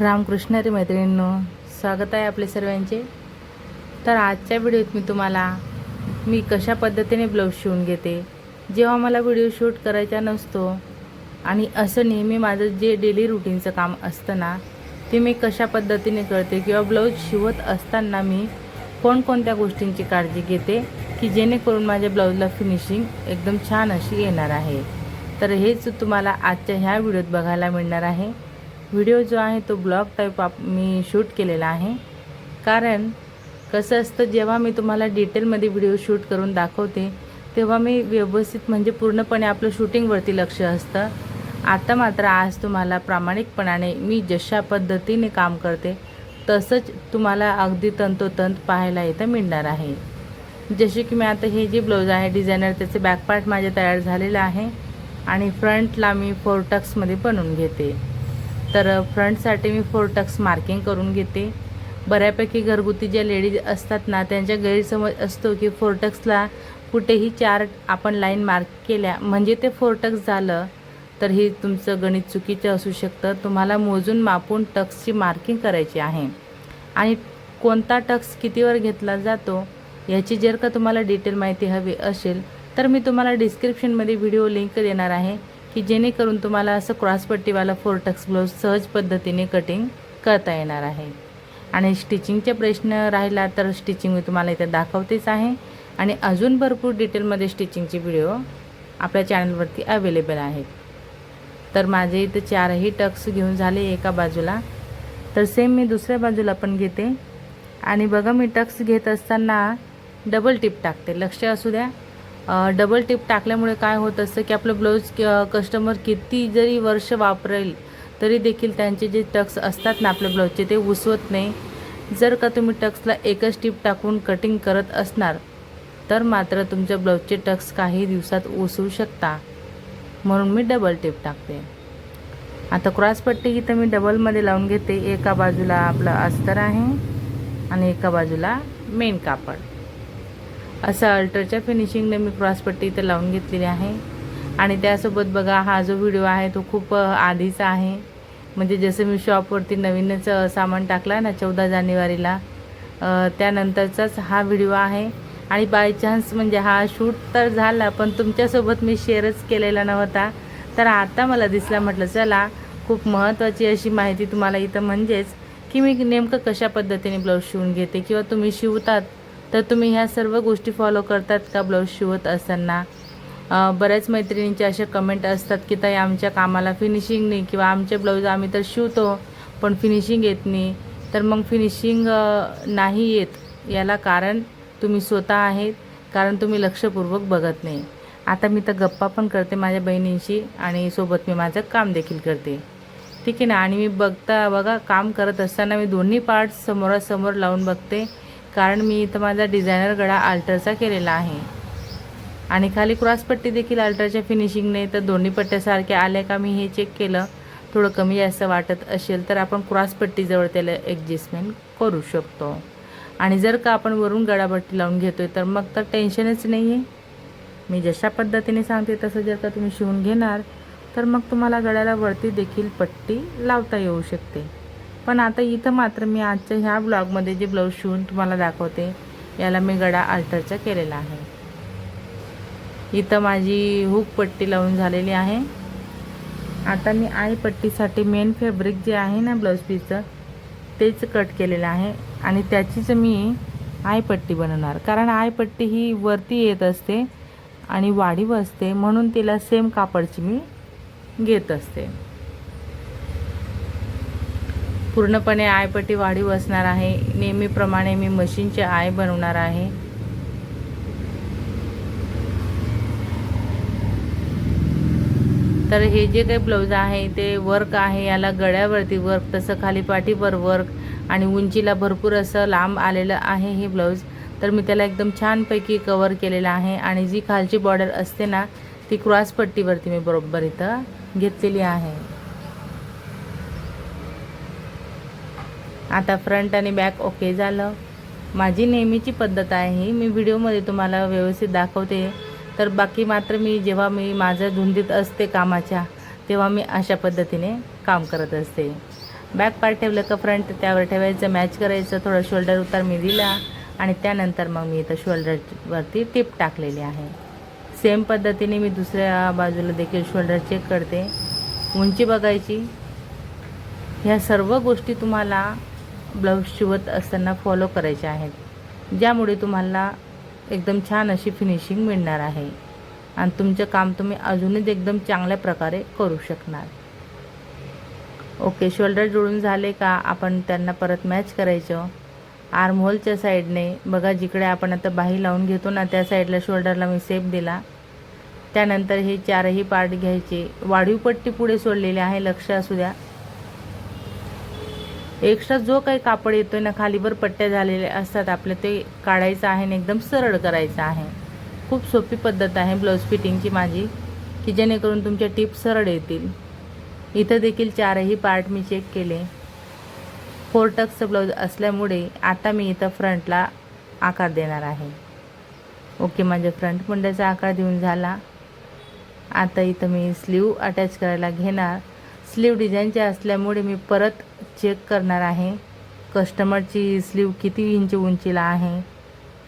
रामकृष्ण रे मैत्रिणींनो स्वागत आहे आपले सर्वांचे. तर आजच्या व्हिडिओत मी तुम्हाला मी कशा पद्धतीने ब्लाऊज शिवून घेते जेव्हा मला व्हिडिओ शूट करायचा नसतो आणि असं नेहमी माझं जे डेली रुटीनचं काम असतं ना ते मी कशा पद्धतीने करते किंवा ब्लाऊज शिवत असताना मी कोणकोणत्या गोष्टींची काळजी घेते की जेणेकरून माझ्या ब्लाऊजला फिनिशिंग एकदम छान अशी येणार आहे. तर हेच तुम्हाला आजच्या ह्या व्हिडिओत बघायला मिळणार आहे. व्हिडिओ जो आहे तो ब्लॉग टाईप आप मी शूट केलेला आहे. कारण कसं असतं जेव्हा मी तुम्हाला डिटेलमध्ये व्हिडिओ शूट करून दाखवते तेव्हा मी व्यवस्थित म्हणजे पूर्णपणे आपलं शूटिंगवरती लक्ष असतं. आता मात्र आज तुम्हाला प्रामाणिकपणाने मी जशा पद्धतीने काम करते तसंच तुम्हाला अगदी तंतोतंत पाहायला इथं मिळणार आहे. जसे की मी आता हे जे ब्लाऊज आहे डिझायनर त्याचे बॅकपार्ट माझे तयार झालेलं आहे आणि फ्रंटला मी फोर टक्समध्ये बनवून घेते. तर फ्रंटसाठी मी फोर टक्स मार्किंग करून घेते. बऱ्यापैकी घरगुती ज्या लेडीज असतात ना त्यांच्या गैरसमज असतो की फोर टक्सला कुठेही चार आपण लाईन मार्क केल्या म्हणजे ते फोर टक्स झालं तर हे तुमचं गणित चुकीचं असू शकतं. तुम्हाला मोजून मापून टक्सची मार्किंग करायची आहे. आणि कोणता टक्स कितीवर घेतला जातो याची जर का तुम्हाला डिटेल माहिती हवी असेल तर मी तुम्हाला डिस्क्रिप्शनमध्ये व्हिडिओ लिंक देणार आहे. की जेणेकरून तुम्हाला असं क्रॉसपट्टीवाला फोर टक्स ब्लाऊज सहज पद्धतीने कटिंग करता येणार आहे. आणि स्टिचिंगचे प्रश्न राहिला तर स्टिचिंग मी तुम्हाला इथे दाखवतेच आहे. आणि अजून भरपूर डिटेलमध्ये स्टिचिंगचे व्हिडिओ आपल्या चॅनलवरती अवेलेबल आहेत. तर माझे इथं चारही टक्स घेऊन झाले एका बाजूला. तर सेम मी दुसऱ्या बाजूला पण घेते. आणि बघा मी टक्स घेत असताना डबल टिप टाकते. लक्ष असू द्या. डबल टिप टाकल्यामुळे काय होत असतं की आपलं ब्लाऊज कस्टमर किती जरी वर्ष वापरेल तरी देखील त्यांचे जे टक्स असतात ना आपल्या ब्लाऊजचे ते उसवत नाही. जर का तुम्ही टक्सला एकच टिप टाकून कटिंग करत असणार तर मात्र तुमच्या ब्लाऊजचे टक्स काही दिवसात उसवू शकता. म्हणून मी डबल टिप टाकते. आता क्रॉसपट्टी इथं मी डबलमध्ये लावून घेते. एका बाजूला आपलं अस्तर आहे आणि एका बाजूला मेन कापड. असं अल्टरच्या फिनिशिंगने मी क्रॉसपट्टी इथं लावून घेतलेली आहे. आणि त्यासोबत बघा हा जो व्हिडिओ आहे तो खूप आधीचा आहे. म्हणजे जसं मी शॉपवरती नवीनच सामान टाकला ना चौदा जानेवारीला त्यानंतरचाच हा व्हिडिओ आहे. आणि बाय चान्स म्हणजे हा शूट तर झाला पण तुमच्यासोबत मी शेअरच केलेला नव्हता. तर आता मला दिसला म्हटलं चला खूप महत्त्वाची अशी माहिती तुम्हाला इथं म्हणजेच की मी नेमकं कशा पद्धतीने ब्लाऊज शिवून घेते? किंवा तुम्ही शिवतात तर तुम्ही ह्या सर्व गोष्टी फॉलो करतात का ब्लाऊज शिवत असताना? बऱ्याच मैत्रिणींचे असे कमेंट असतात की ताई आमच्या कामाला फिनिशिंग नाही किंवा आमचे ब्लाऊज आम्ही तर शिवतो पण फिनिशिंग येत नाही. तर मग फिनिशिंग नाही येत याला कारण तुम्ही स्वतः आहेत कारण तुम्ही लक्षपूर्वक बघत नाही. आता मी तर गप्पा पण करते माझ्या बहिणींशी आणि सोबत मी माझं काम देखील करते. ठीक आहे ना? आणि मी बघता बघा काम करत असताना मी दोन्ही पार्ट्स समोरासमोर लावून बघते. कारण मी इथं माझा डिझायनर गळा आल्टरचा केलेला आहे. आणि खाली क्रॉसपट्टी देखील अल्टरच्या फिनिशिंगने तर दोन्ही पट्ट्यासारख्या आल्या का मी हे चेक केलं. थोडं कमी जास्त वाटत असेल तर आपण क्रॉसपट्टीजवळ त्याला ॲडजस्टमेंट करू शकतो. आणि जर का आपण वरून गळापट्टी लावून घेतो आहे तर मग तर टेन्शनच नाही आहे मी जशा पद्धतीने सांगते तसं जर का तुम्ही शिवून घेणार तर मग तुम्हाला गळ्याला वरती देखील पट्टी लावता येऊ शकते. पण आता इथं मात्र मी आजच्या ह्या ब्लॉगमध्ये जे ब्लाऊज शिवून तुम्हाला दाखवते याला मी गडा अल्टरचा केलेला आहे. इथं माझी हुक पट्टी लावून झालेली आहे. आता मी आई पट्टीसाठी मेन फॅब्रिक जे आहे ना ब्लाऊज पीसचं तेच कट केलेलं आहे आणि त्याचीच मी आयपट्टी बनवणार. कारण आयपट्टी ही वरती येत असते आणि वाढीव असते म्हणून तिला सेम कापडची मी घेत असते. पूर्णपणे आयपट्टी वाढीव असणार आहे. नेहमीप्रमाणे मी मशीनचे आय बनवणार आहे. तर हे जे काही ब्लाऊज आहे ते वर्क आहे. याला गळ्यावरती वर्क तसं खाली पाठीवर वर्क आणि उंचीला भरपूर असं लांब आलेलं आहे हे ब्लाऊज. तर मी त्याला एकदम छानपैकी कवर केलेलं आहे आणि जी खालची बॉर्डर असते ना ती क्रॉस पट्टीवरती मी बरोबर इथं घेतलेली आहे. आता फ्रंट आणि बॅक ओके झालं. माझी नेहमीची पद्धत आहे. ही मी व्हिडिओमध्ये तुम्हाला व्यवस्थित दाखवते. तर बाकी मात्र मी जेव्हा मी माझं धुंदीत असते कामाच्या तेव्हा मी अशा पद्धतीने काम करत असते. बॅक पार्ट ठेवलं का फ्रंट त्यावर ठेवायचं मॅच करायचं थोडं शोल्डर उतार मी दिला आणि त्यानंतर मग मी इथं शोल्डरवरती टिप टाकलेली आहे. सेम पद्धतीने मी दुसऱ्या बाजूला देखील शोल्डर चेक करते. उंची बघायची. ह्या सर्व गोष्टी तुम्हाला ब्लाऊज शिवत असताना फॉलो करायचे आहेत. ज्यामुळे तुम्हाला एकदम छान अशी फिनिशिंग मिळणार आहे. आणि तुमचं काम तुम्ही अजूनच एकदम चांगल्या प्रकारे करू शकणार. ओके शोल्डर जुळून झाले का? आपण त्यांना परत मॅच करायचं. आर्महोलच्या साईडने बघा जिकडे आपण आता बाही लावून घेतो ना त्या साईडला शोल्डरला मी सेप दिला. त्यानंतर हे चारही पार्ट घ्यायचे. वाढीव पट्टी पुढे सोडलेली आहे लक्ष असू द्या. एक्स्ट्रा जो काही कापड येतोय ना खालीवर पट्ट्या झालेल्या असतात आपलं ते काढायचं आहे आणि एकदम सरळ करायचं आहे. खूप सोपी पद्धत आहे ब्लाऊज फिटिंगची माझी की जेणेकरून तुमच्या टिप सरळ येतील. इथं देखील चारही पार्ट मी चेक केले. फोर टक्सचं ब्लाऊज असल्यामुळे आता मी इथं फ्रंटला आकार देणार आहे. ओके माझ्या फ्रंट मुंड्याचा आकार देऊन झाला. आता इथं मी स्लीव अटॅच करायला घेणार. स्लीव डिझाईनचे असल्यामुळे मी परत चेक करणार आहे. कस्टमरची स्लीव किती इंच उंचीला आहे?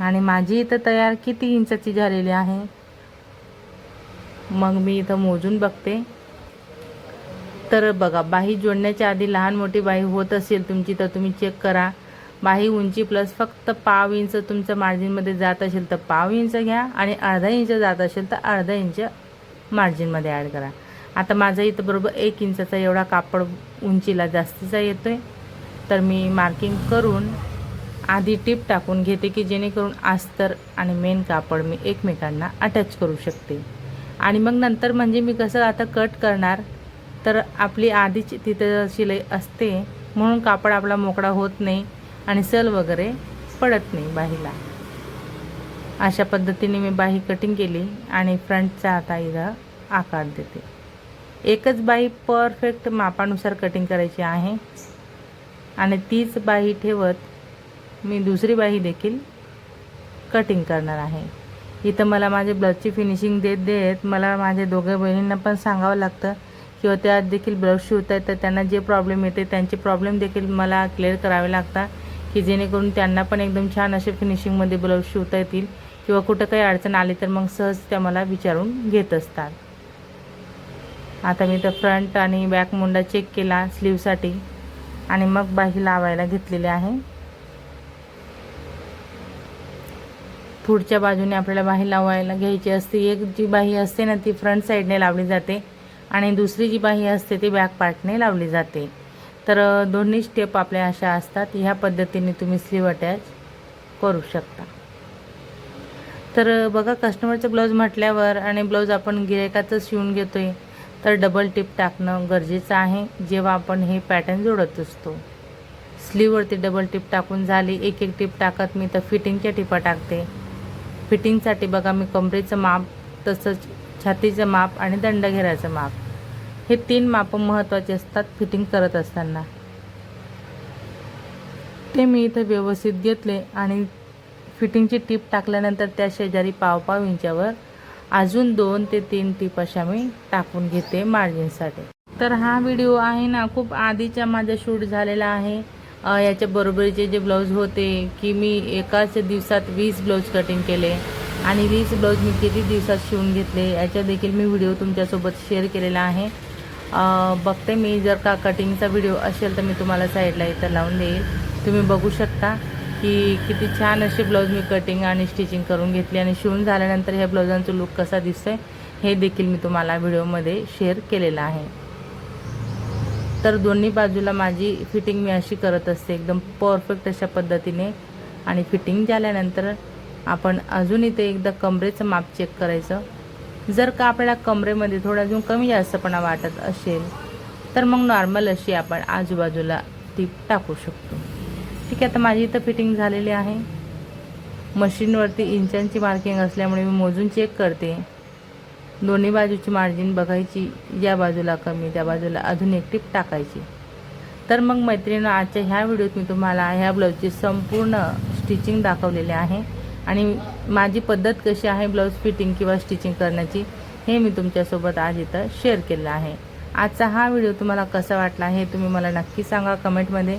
आणि माझी इथं तयार किती इंचाची झालेली आहे? मग मी इथं मोजून बघते. तर बघा बाही जोडण्याच्या आधी लहान मोठी बाही होत असेल तुमची तर तुम्ही चेक करा. बाही उंची प्लस फक्त पाव इंच तुमचं मार्जिनमध्ये जात असेल तर पाव इंच घ्या आणि अर्धा इंच जात असेल तर अर्धा इंच मार्जिनमध्ये ॲड करा. आता माझा इथं बरोबर एक इंचाचा एवढा कापड उंचीला जास्तीचा येतो आहे तर मी मार्किंग करून आधी टीप टाकून घेते की जेणेकरून अस्तर आणि मेन कापड मी एकमेकांना अटॅच करू शकते. आणि मग नंतर म्हणजे मी कसं आता कट करणार? तर आपली आधीची तिथं शिलाई असते म्हणून कापड आपला मोकळा होत नाही आणि सल वगैरे पडत नाही बाहीला. अशा पद्धतीने मी बाही कटिंग केली आणि फ्रंटचा आता इथं आकार देते. एकच बाही परफेक्ट मापानुसार कटिंग करायची आहे. आणि तीच बाही ठेवत मी दुसरी बाही देखील कटिंग करणार आहे. इथं मला माझे ब्लाऊजची फिनिशिंग देत देत मला माझ्या दोघे बहिणींना पण सांगावं लागतं किंवा त्या देखील ब्लाऊज शिवत आहेत तर त्यांना जे प्रॉब्लेम येते त्यांचे प्रॉब्लेम देखील मला क्लिअर करावे लागतात की जेणेकरून त्यांना पण एकदम छान असे फिनिशिंगमध्ये ब्लाऊज शिवता येतील किंवा कुठं काही अडचण आली तर मग सहज त्या मला विचारून घेत असतात. आता मी तर फ्रंट आणि बॅक मुंडा चेक केला स्लीवसाठी आणि मग बाही लावायला घेतलेली आहे. पुढच्या बाजूने आपल्याला बाही लावायला घ्यायची असते. एक जी बाही असते ना ती फ्रंट साईडने लावली जाते. आणि दुसरी जी बाही असते ती बॅक पार्टने लावली जाते. तर दोन्ही स्टेप आपल्या अशा असतात. ह्या पद्धतीने तुम्ही स्लीव अटॅच करू शकता. तर बघा कस्टमरचं ब्लाऊज म्हटल्यावर आणि ब्लाऊज आपण गिरायकाचं शिवून घेतो आहे तर डबल टिप टाकणं गरजेचं आहे. जेव्हा आपण हे पॅटर्न जोडत असतो. स्लीववरती डबल टिप टाकून झाली एक एक टिप टाकत मी तर फिटिंगच्या टिपा टाकते. फिटिंगसाठी बघा मी कमरेचं माप तसंच छातीचं माप आणि दंडघेराचं माप. हे तीन मापं महत्त्वाचे असतात फिटिंग करत असताना. ते मी इथं व्यवस्थित घेतले आणि फिटिंगची टीप टाकल्यानंतर त्या शेजारी पाव पाव अजून दोन ते तीन टीप अशा मी टाकून घेते मार्जिनसाठी. तर हा व्हिडिओ आहे ना खूप आधीच्या माझ्या शूट झालेला आहे. याच्या बरोबरीचे जे ब्लाऊज होते की मी एकाच दिवसात वीस ब्लाऊज कटिंग केले आणि वीस ब्लाऊज मी किती दिवसात शिवून घेतले याच्या देखील मी व्हिडिओ तुमच्यासोबत शेअर केलेला आहे. बघते मी जर का कटिंगचा व्हिडिओ असेल तर मी तुम्हाला साईडला इथं लावून देईल. तुम्ही बघू शकता. की किती छान असे ब्लाऊज मी कटिंग आणि स्टिचिंग करून घेतली आणि शिवून झाल्यानंतर ह्या ब्लाऊजांचा लुक कसा दिसतोय हे देखील मी तुम्हाला व्हिडिओमध्ये शेअर केलेलं आहे. तर दोन्ही बाजूला माझी फिटिंग मी अशी करत असते एकदम परफेक्ट अशा पद्धतीने. आणि फिटिंग झाल्यानंतर आपण अजून इथे एकदा कमरेचं माप चेक करायचं. जर का आपल्याला कमरेमध्ये थोडा अजून कमी जास्तपणा वाटत असेल तर मग नॉर्मल अशी आपण आजूबाजूला टीप टाकू शकतो. ठीक आहे आता माझी इथं फिटिंग झालेली आहे. मशीनवरती इंचांची मार्किंग असल्यामुळे मी मोजून चेक करते. दोन्ही बाजूची मार्जिन बघायची या बाजूला कमी त्या बाजूला अजून एक टीप टाकायची. तर मग मैत्रिणीनं आजच्या ह्या व्हिडिओत मी तुम्हाला ह्या ब्लाऊजची संपूर्ण स्टिचिंग दाखवलेली आहे. आणि माझी पद्धत कशी आहे ब्लाऊज फिटिंग किंवा स्टिचिंग करण्याची हे मी तुमच्यासोबत आज इथं शेअर केलं आहे. आजचा हा व्हिडिओ तुम्हाला कसा वाटला हे तुम्ही मला नक्की सांगा कमेंटमध्ये